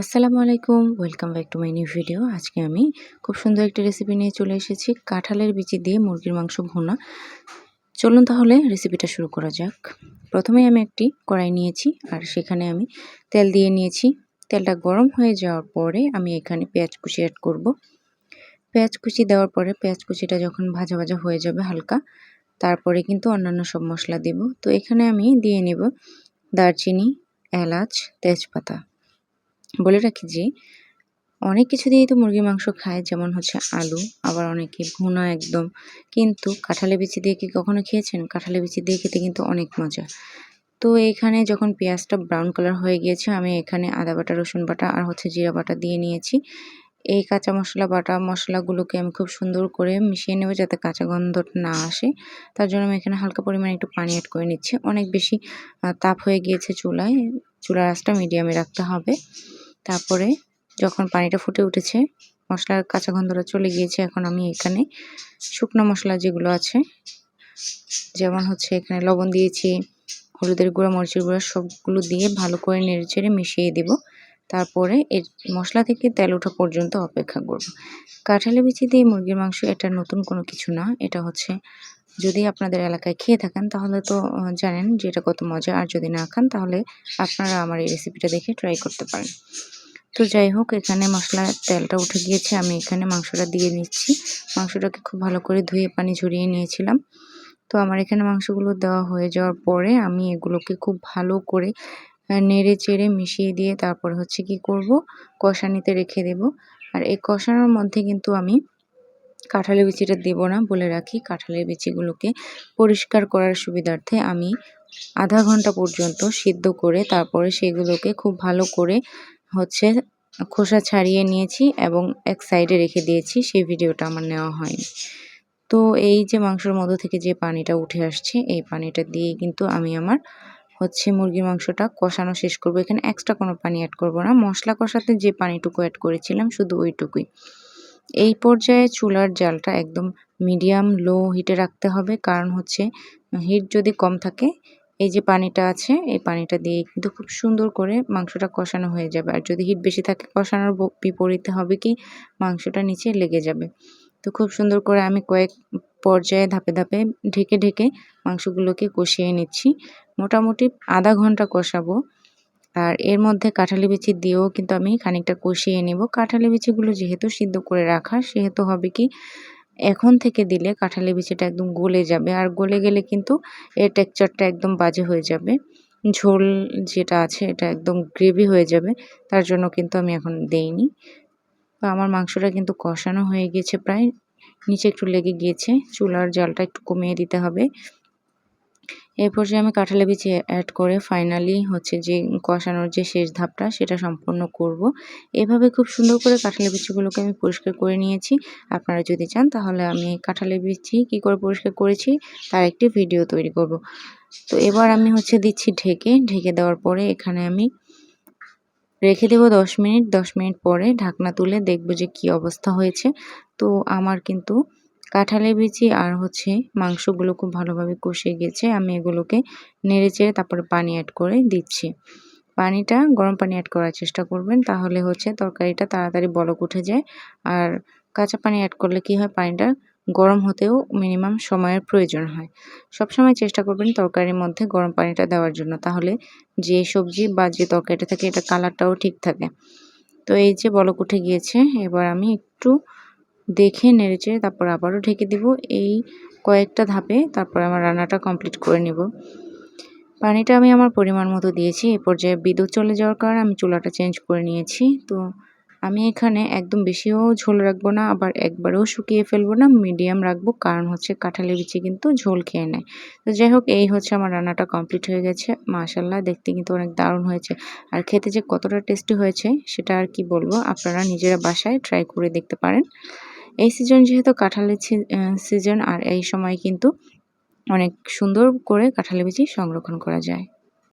আসসালামু আলাইকুম, welcome back to my new video. আজকে আমি খুব সুন্দর একটা রেসিপি নিয়ে চলে এসেছি। কাঁঠালের বিচি দিয়ে মুরগির মাংস ভুনা। চলুন তাহলে রেসিপিটা শুরু করা যাক। প্রথমে আমি একটি কড়াই নিয়েছি, আর সেখানে আমি তেল দিয়ে নিয়েছি। তেলটা গরম হয়ে যাওয়ার পরে আমি এখানে পেঁয়াজ কুচি অ্যাড করব। পেঁয়াজ কুচি দেওয়ার পরে পেঁয়াজ কুচিটা যখন ভাজা ভাজা হয়ে যাবে হালকা, তারপরে কিন্তু অন্যান্য সব মশলা দেব। তো এখানে আমি দিয়ে নেব দারচিনি, এলাচ, তেজপাতা। বলে রাখি যে, অনেক কিছু দিয়েই তো মুরগির মাংস খায়, যেমন হচ্ছে আলু, আবার অনেকে ভুনা একদম। কিন্তু কাঁঠালে বিচি দিয়ে কি কখনো খেয়েছেন? কাঁঠালে বিচি দিয়ে খেতে কিন্তু অনেক মজা। তো এখানে যখন পেঁয়াজটা ব্রাউন কালার হয়ে গিয়েছে, আমি এখানে আদা বাটা, রসুন বাটা আর হচ্ছে জিরা বাটা দিয়ে নিয়েছি। এই কাঁচা মশলা বাটা মশলাগুলোকে আমি খুব সুন্দর করে মিশিয়ে নেব যাতে কাঁচা গন্ধ না আসে। তার জন্য আমি এখানে হালকা পরিমাণে একটু পানি অ্যাড করে নিচ্ছি। অনেক বেশি তাপ হয়ে গিয়েছে চুলায়। চুলার আঁচটা মিডিয়ামে রাখতে হবে। তারপরে যখন পানিটা ফুটে উঠেছে মশলার কাঁচা গন্ধটা চলে গিয়েছে, এখন আমি এখানে শুকনো মশলা যেগুলো আছে, যেমন হচ্ছে এখানে লবণ দিয়েছি, হলুদের গুঁড়া, মরিচের গুঁড়া, সবগুলো দিয়ে ভালো করে নেড়ে চেড়ে মিশিয়ে দেব। তারপরে এর মশলা থেকে তেল ওঠা পর্যন্ত অপেক্ষা করব। কাঁঠালি বিচি দিয়ে মুরগির মাংস এটা নতুন কোনো কিছু না, এটা হচ্ছে যদি আপনাদের এলাকায় খেয়ে থাকেন, তাহলে তো জানেন যে এটা কত মজা, আর যদি না খান, তাহলে আপনারা আমার এই রেসিপিটা দেখে ট্রাই করতে পারেন। তো যাই হোক, এখানে মশলার তেলটা উঠে গিয়েছে, আমি এখানে মাংসটা দিয়ে নিচ্ছি। মাংসটাকে খুব ভালো করে ধুয়ে পানি ঝরিয়ে নিয়েছিলাম। তো আমার এখানে মাংসগুলো দেওয়া হয়ে যাওয়ার পরে আমি এগুলোকে খুব ভালো করে নেড়ে চেড়ে মিশিয়ে দিয়ে তারপর হচ্ছে কি করব? কষানিতে রেখে দেব। আর এই কষানোর মধ্যে কিন্তু আমি কাঁঠালের বিচিটা দেব না, বলে রাখি। কাঁঠালের বিচিগুলোকে পরিষ্কার করার সুবিধার্থে আমি আধা ঘণ্টা পর্যন্ত সিদ্ধ করে তারপরে সেগুলোকে খুব ভালো করে হচ্ছে খোসা ছাড়িয়ে নিয়েছি এবং এক সাইডে রেখে দিয়েছি, সেই ভিডিওটা আমার নেওয়া হয়নি। তো এই যে মাংসের মধ্য থেকে যে পানিটা উঠে আসছে, এই পানিটা দিয়ে কিন্তু আমি আমার হচ্ছে মুরগির মাংসটা কষানো শেষ করব। এখানে এক্সট্রা কোনো পানি অ্যাড করব না। মশলা কষাতে যে পানিটুকু অ্যাড করেছিলাম, শুধু ওইটুকুই। এই পর্যায়ে চুলার জালটা একদম মিডিয়াম লো হিটে রাখতে হবে। কারণ হচ্ছে হিট যদি কম থাকে এই যে পানিটা আছে, এই পানিটা দিয়ে কিন্তু খুব সুন্দর করে মাংসটা কষানো হয়ে যাবে। আর যদি হিট বেশি থাকে, কষানোর বিপরীতে হবে কি, মাংসটা নিচে লেগে যাবে। তো খুব সুন্দর করে আমি কয়েক পর্যায়ে ধাপে ধাপে ঢেকে ঢেকে মাংসগুলোকে কষিয়ে নিচ্ছি। মোটামুটি আধা ঘণ্টা কষাবো। আর এর মধ্যে কাঁঠালি বিচি দিয়েও কিন্তু আমি খানিকটা কষিয়ে নেব। কাঁঠালি বিচিগুলো যেহেতু সিদ্ধ করে রাখা, সেহেতু হবে কি এখন থেকে দিলে কাঁঠালি বিচিটা একদম গলে যাবে। আর গলে গেলে কিন্তু এর টেক্সচারটা একদম বাজে হয়ে যাবে। ঝোল যেটা আছে এটা একদম গ্রেভি হয়ে যাবে। তার জন্য কিন্তু আমি এখন দেইনি। তো আমার মাংসটা কিন্তু কষানো হয়ে গিয়েছে প্রায়। নিচে একটু লেগে গিয়েছে। চুলার জালটা একটু কমিয়ে দিতে হবে। এই পর্যায়ে আমি কাঁঠালে বিচি অ্যাড করে ফাইনালি হচ্ছে যে কষানোর যে শেষ ধাপটা, সেটা সম্পূর্ণ করব। এভাবে খুব সুন্দর করে কাঁঠালে বিচিগুলোকে আমি পরিষ্কার করে নিয়েছি আপনারা যদি চান, তাহলে আমি কাঁঠালে বিচি কী করে পরিষ্কার করেছি, তার একটি ভিডিও তৈরি করব। তো এবার আমি হচ্ছে দিচ্ছি ঢেকে ঢেকে দেওয়ার পরে এখানে আমি রেখে দেবো দশ মিনিট দশ মিনিট পরে ঢাকনা তুলে দেখব যে কি অবস্থা হয়েছে তো আমার কিন্তু কাঁঠালের বিচি আর হচ্ছে মাংসগুলো খুব ভালোভাবে কষে গেছে। আমি এগুলোকে নেড়ে চেড়ে তারপরে পানি অ্যাড করে দিচ্ছি। পানিটা গরম পানি অ্যাড করার চেষ্টা করবেন, তাহলে হচ্ছে তরকারিটা তাড়াতাড়ি বলক উঠে যায়। আর কাঁচা পানি অ্যাড করলে কি হয়? পানিটা গরম হতেও মিনিমাম সময়ের প্রয়োজন হয়। সব সময় চেষ্টা করবেন তরকারির মধ্যে গরম পানিটা দেওয়ার জন্য, তাহলে যে সবজি বা যে তরকারিটা থাকে, এটা কালারটাও ঠিক থাকে। তো এই যে বলক উঠে গিয়েছে, এবার আমি একটু দেখে নেড়েচে তারপর আবারও ঢেকে দিব। এই কয়েকটা ধাপে তারপর আমার রান্নাটা কমপ্লিট করে নেব। পানিটা আমি আমার পরিমাণ মতো দিয়েছি। এ পর্যায়ে বিদ্যুৎ চলে যাওয়ার কারণে আমি চুলাটা চেঞ্জ করে নিয়েছি। তো আমি এখানে একদম বেশিও ঝোল রাখব না, আবার একবারেও শুকিয়ে ফেলব না, মিডিয়াম রাখব, কারণ হচ্ছে কাঁঠালি বিচি কিন্তু ঝোল খেয়ে নেয়। তো যাই হোক, এই হচ্ছে আমার রান্নাটা কমপ্লিট হয়ে গেছে। মাশাল্লাহ দেখতে কিন্তু অনেক দারুণ হয়েছে। আর খেতে যে কতটা টেস্টি হয়েছে, সেটা আর কি বলব, আপনারা নিজেরা বাসায় ট্রাই করে দেখতে পারেন। এই সিজন যেহেতু কাঁঠালের সিজন আর এই সময় কিন্তু অনেক সুন্দর করে কাঁঠালের বিচি সংরক্ষণ করা যায়।